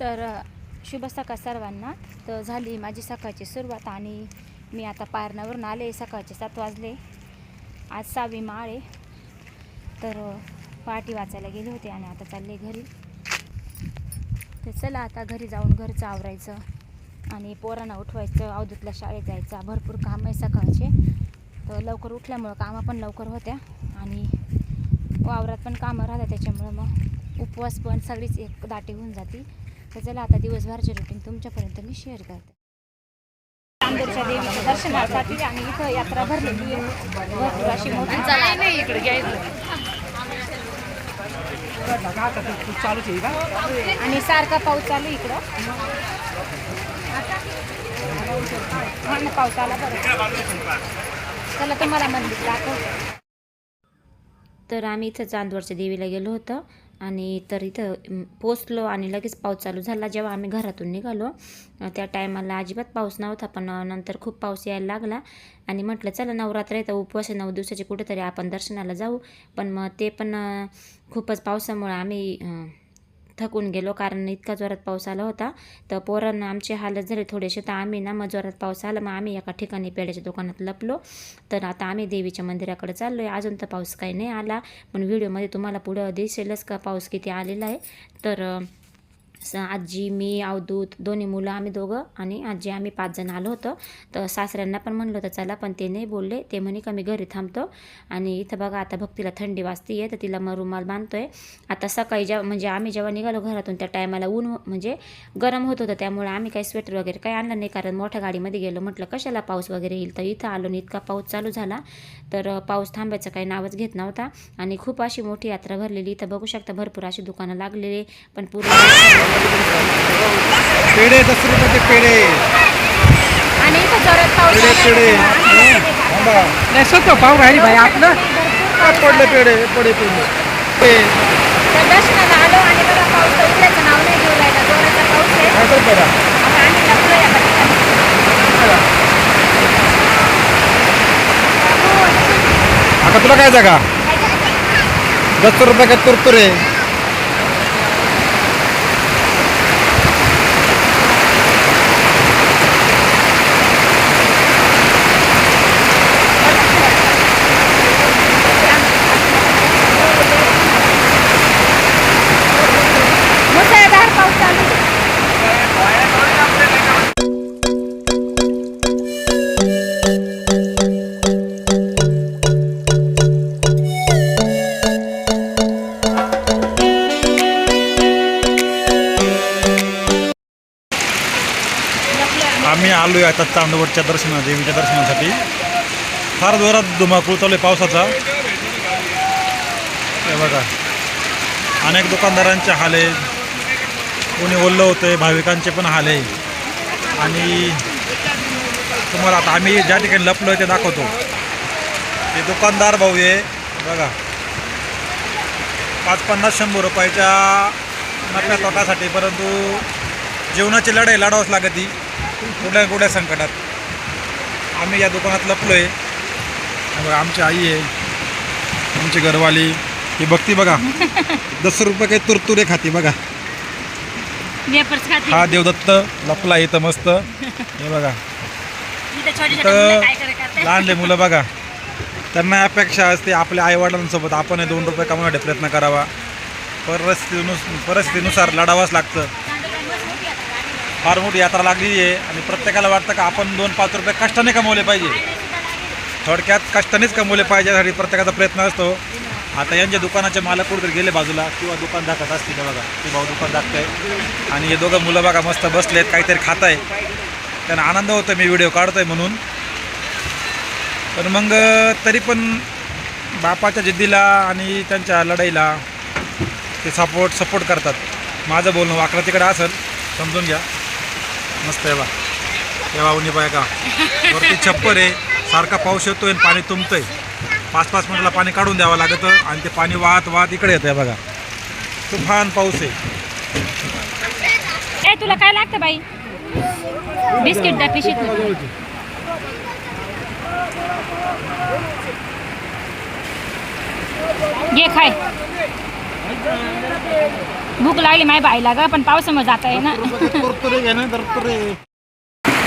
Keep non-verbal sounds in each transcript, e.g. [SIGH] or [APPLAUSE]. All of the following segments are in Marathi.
तर शुभ सकाळ सर्वांना. तर झाली माझी सकाळची सुरुवात आणि मी आता पारणावरून आले. सकाळचे सात वाजले. आज सहावी माळ आहे. तर पार्टी वाचायला गेले होते आणि आता चालले घरी. तर चला आता घरी जाऊन घरचं आवरायचं आणि पोरांना उठवायचं. अवधूतला शाळेत जायचा. भरपूर काम आहे सकाळचे. तर लवकर उठल्यामुळं कामं पण लवकर होत्या आणि वावरात पण कामं राहतात. त्याच्यामुळं मग उपवास पण सगळीच एक दाटी होऊन जाती. तर चला आता दिवसभरचे रुटीन तुमच्यापर्यंत मी शेअर करते. चांदूरच्या देवीच्या दर्शनासाठी आणि इथं यात्रा भरलेली आहे. भरपूर अशी मोठी इकडे घ्यायचं. आणि सारखा पाऊस चालू इकडं. पाऊस आला बरं. चला तुम्हाला मंदिर दाखवतो तर आम्ही इथं चांदवडच्या देवीला गेलो होतो. आणि तर इथं पोचलो आणि लगेच पाऊस चालू झाला. जेव्हा आम्ही घरातून निघालो त्या टायमाला अजिबात पाऊस नव्हता पण नंतर खूप पाऊस यायला लागला. आणि म्हटलं चला नवरात्र येतं उपवास नऊ दिवसाचे कुठेतरी आपण दर्शनाला जाऊ. पण मग ते पण खूपच पावसामुळे आम्ही थकून गेलो. कारण इतका जोरात पाऊस आला होता. तर पोरांना आमची हालत झाली थोडेसे तर आम्ही ना मग जोरात पाऊस आला. मग आम्ही एका ठिकाणी पेड्याच्या दुकानात लपलो. तर आता आम्ही देवीच्या मंदिराकडे चाललो आहे अजून तर पाऊस काही नाही आला. पण व्हिडिओमध्ये तुम्हाला पुढं दिसेलच का पाऊस किती आलेला आहे. तर आजी मी अवधूत दोन्ही मुलं आम्ही दोघं आणि आजी आम्ही पाच जण आलो होतो. तर सासऱ्यांना पण म्हणलं होतं चला पण ते नाही बोलले. ते म्हणे का मी घरी थांबतो. आणि इथं बघा आता भक्तीला थंडी वाजती आहे तर तिला मग रुमाल बांधतोय. आता सकाळी जेव्हा म्हणजे आम्ही जेव्हा निघालो घरातून त्या टायमाला ऊन म्हणजे गरम होत होतं. त्यामुळे आम्ही काही स्वेटर वगैरे काही आणलं नाही कारण मोठ्या गाडीमध्ये गेलो. म्हटलं कशाला पाऊस वगैरे येईल? तर इथं आलो आणि इतका पाऊस चालू झाला. तर पाऊस थांबायचं काही नावच घेत नव्हता. आणि खूप अशी मोठी यात्रा भरलेली. इथं बघू शकता भरपूर अशी दुकानं लागलेली. पण पूर्ण पेढे दस रुपयाचे पेढे. आणि इथं जोरात पाऊस पेढे आला पेढे. थांबा. नाही स्वतः पाव भाई भाई आपलं. पडले पेढे पडे पेढे? ते तर दर्शनाला आलो आणि बघा पाऊस तर उघड्याचं नाव नाही घेऊ राहिला. जोराचा पाऊस आहे. काय तर पडा आता आम्ही लपलो या ठिकाणी आता तुला काय जागा? दस रुपये काय तुरतुरे? आम्ही आलो आहे आता चांदवडच्या दर्शना देवीच्या दर्शनासाठी. फार जोरात धुमाकूळ चालू आहे पावसाचा. हे बघा. अनेक दुकानदारांचे हाल. आहे कोणी ओल्लं होतं आहे भाविकांचे पण हाल. आहे आणि तुम्हाला आता आम्ही ज्या ठिकाणी लपलो आहे ते दाखवतो. ते दुकानदार भाऊ आहे बघा. पाच पन्नास शंभर रुपयाच्या नफ्या तोटासाठी परंतु जीवनाची लढाई लढावंच ती कुठल्या कुठल्या संकटात. आम्ही या दुकानात लपलो आहे आमची आई आहे. आमची घरवाली. ही भक्ती बघा. [LAUGHS] दस रुपये काही तुरतुरे खाती बघा. हा देवदत्त लपला इथं मस्त. हे बघा. इथं लहानले मुलं बघा. त्यांना अपेक्षा असते आपल्या आईवडिलांसोबत आपण दोन रुपये कमवण्यासाठी प्रयत्न करावा. परिस्थितीनुस परिस्थितीनुसार लढावंच लागतं. फार मोठी यात्रा लागलेली आहे आणि प्रत्येकाला वाटतं का आपण दोन पाच रुपये कष्टाने कमवले पाहिजे. थोडक्यात कष्टानेच कमवले पाहिजे यासाठी प्रत्येकाचा प्रयत्न असतो. आता यांच्या दुकानाचे मालक कुठेतरी गेले बाजूला किंवा दुकान दाखवत असतील बघा. ते भाऊ दुकान दाखतंय. आणि हे दोघं मुलं बघा मस्त बसलेत काहीतरी खात आहे त्यांना आनंद होतो मी व्हिडिओ काढतोय म्हणून. पण मग तरी पण बापाच्या जिद्दीला आणि त्यांच्या लढाईला ते सपोर्ट सपोर्ट करतात. माझं बोलणं वाकडं तिकडं असेल समजून घ्या. मस्त आहे बा. तेव्हा उन्ही पाय का. वरती छप्पर आहे. सारखा पाऊस येतोय आणि पाणी तुंबतंय. पाच पाच मिनिटाला पाणी काढून द्यावं लागतं आणि ते पाणी वाहत वाहत इकडे येतं बघा. तुफान पाऊस आहे. ए तुला काय लागतं बाई? बिस्किट द्या पिशीत. खाय. भूक लागली माझ्या बाईला ग पण पावसामुळे जाता आहे ना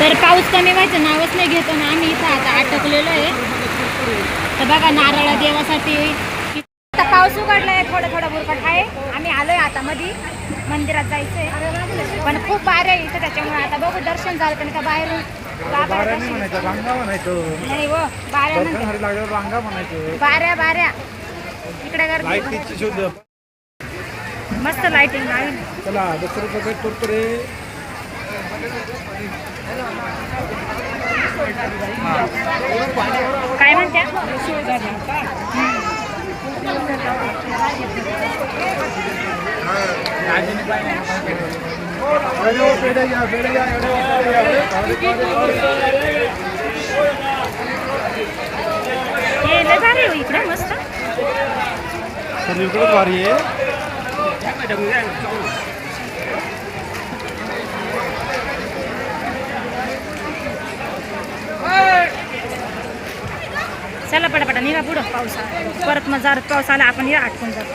तर पाऊस कमी व्हायचं नावच नाही घेतो ना आम्ही इथं आता अटकलेलो आहे. तर बघा नारळ देवासाठी. आता पाऊस उघडलाय थोडं थोडं बुरकट आहे. आम्ही आलोय आता मध्ये मंदिरात जायचंय. पण खूप बाहेर आहे इथं त्याच्यामुळे आता बघू दर्शन झालं पण का म्हणायचं नाही हो बाऱ्या बाऱ्या बाऱ्या. इकडे गर्दी मस्त लाइटिंग लावली चला दस रुपये तुरतुरे काय म्हणत्या पेढे घ्या पेढे घ्या हे लय भारी हो इकडे मस्त. सगळीकडे भारी आहे. चला पटापटा निघा पुढं पाऊस आला. परत मग जर पाऊस आला आपण या अटकून जातो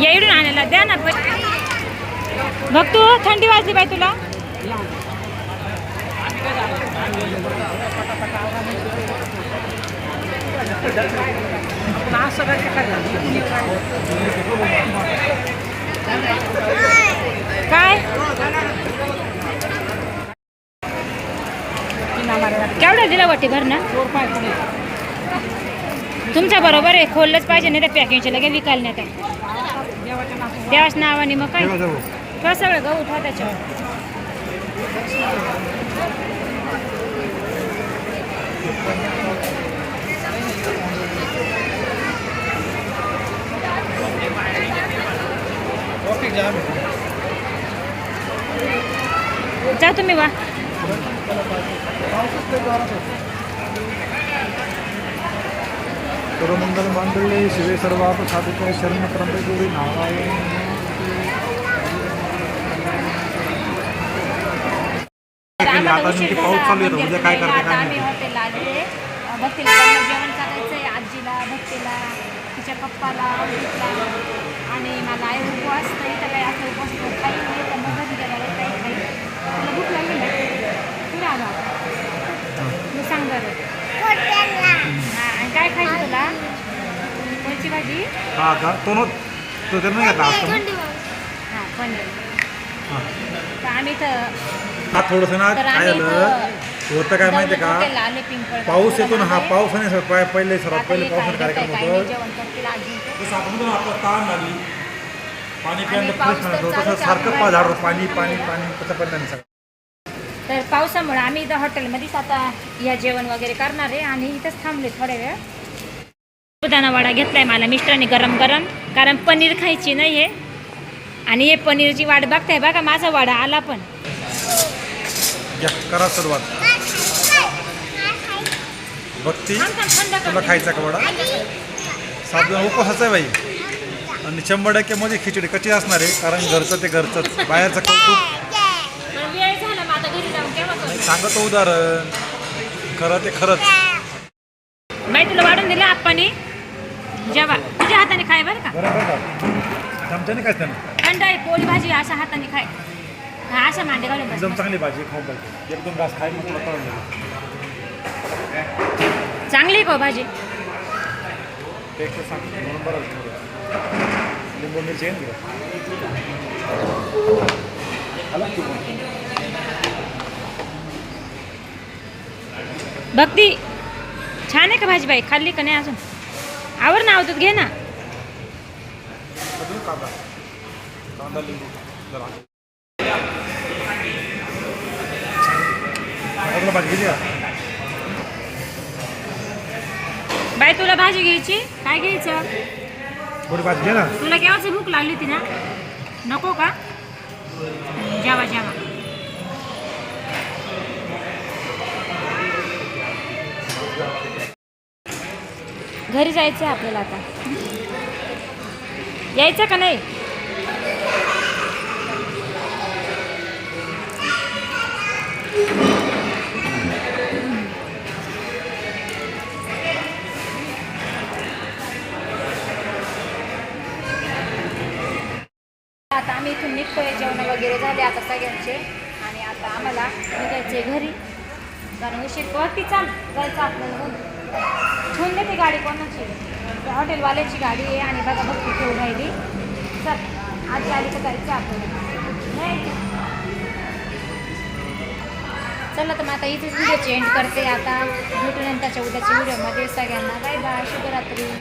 या इडून आणायला. द्या ना बघ तू थंडी वाजली बाई तुला. काय? केवढं दिला वाटी भर ना तुमच्या बरोबर आहे खोललंच पाहिजे नाही तर पॅकिंगचे लगे विकायला नाही तर देवाच्या नावाने मग काय? किंवा सगळं गहू उठवा त्याच्यावर. जा तुम्ही वा. सर्वमंगल मांगल्ये शिवे सर्वाप साधिके शरण त्र्यंबके गौरी नारायण आम्हाला आता उशीर नेमकी झाला, पाऊस चालू आहे तर मंदिर उद्या काय फिरायला. करते काय आता आम्ही माहिती. हॉटेलला भक्तीला त्यांना जेवण करायचंय आजीला भक्तीला तिच्या पप्पाला आणि मला आहे उपवास तर काही असं उपवास काही नाही तर गेल्यावर काही भूक लागली ना कुठे आलो आपण तू सांग बरं हा, आणि काय खायचं तुला कोणची भाजी? हा का? तो नो तो तर नाही घेतला आज तुम्ही? हां पनीर हा. तर आम्ही हा थोडंसं ना तर काय आम्ही झालं? होतं काय माहिती आहे हॉटेलला का आले पिंपळ पाऊस येतो ना हा पावसाने सर पाय- पहिले सर्वात आता पहिले हे पावसाने काय कार्यक्रम काय नाही होतो जेवण करतील आजी जसं आपण म्हणतो ना आपलं ताण लागली पाणी आणि प्यायला पाऊस फ्रेश तर होतो. चालूच तसं आहे सारखं आपल्या पा झाडं पाणी पाणी पाणी तसं पण नाही सगळं. तर पावसामुळे आम्ही इथं हॉटेलमध्येच आता या जेवण वगैरे करणार आहे आणि इथंच थांबले थोड्या वेळ. साबुदाणा वडा घेतलाय मला मिस्टरांनी गरम गरम. कारण पनीर खायची नाही आहे आणि हे पनीरची वाट बघताय बघा माझा वडा आला पण. करा सुरुवात. भक्ती थंड तुला. खायचा का वडा? साबुदाणा उपवासाचा आहे बाई. आणि शंभर टक्के मध्ये खिचडी कशी असणार आहे? कारण घरचं ते घरचंच. बाहेरचं कौतुक पण वेळ झाला मग आता घरी जाऊन केव्हा करू? सांगतो उदाहरण. खरं ते खरंच. बाई तुला वाढून दिलं आप्पानी? जेव्हा तुझ्या हाताने खाय बरं का? बरोबर का चमच्याने काय त्यानं थंड आहे पोळी भाजी अशा हाताने खाय. हा अशा मांडे घालून बस. एकदम चांगली भाजी खाऊन पाहिजे एक दोन घास खाय मग तुला कळून जाईल. चांगली आहे का हो भाजी? ते एक तर सांग म्हणून बरं लिंबू मिरची आहे ना तिकडे आला की पण. भक्ती छान आहे का भाजी बाई? खाल्ली का नाही अजून? आवर ना आवडत घे ना? बाई तुला भाजी घ्यायची? काय घ्यायचं? तुला केव्हाची भूक लागली होती ना? नको का? जेवा जेवा. घरी जायचं आहे आपल्याला आता. यायचं का नाही? आता आम्ही इथून निघतोय जेवण वगैरे झाले आता सगळ्यांचे. आणि आता आम्हाला निघायचे घरी. कारण उशीर वरती चाल जायचं आपल्याला ठेवून देते गाडी कोणाची हॉटेलवाल्याची गाडी आहे आणि बघा बघ ठेवून राहिली चल आज आली तर जायचं आपल्याला. नाही. चला तर मग आता इथेच व्हिडिओ चेंज करते. आता भेटू नंतरच्या उद्याच्या व्हिडिओमध्ये सगळ्यांना बाय बाय शुभरात्री.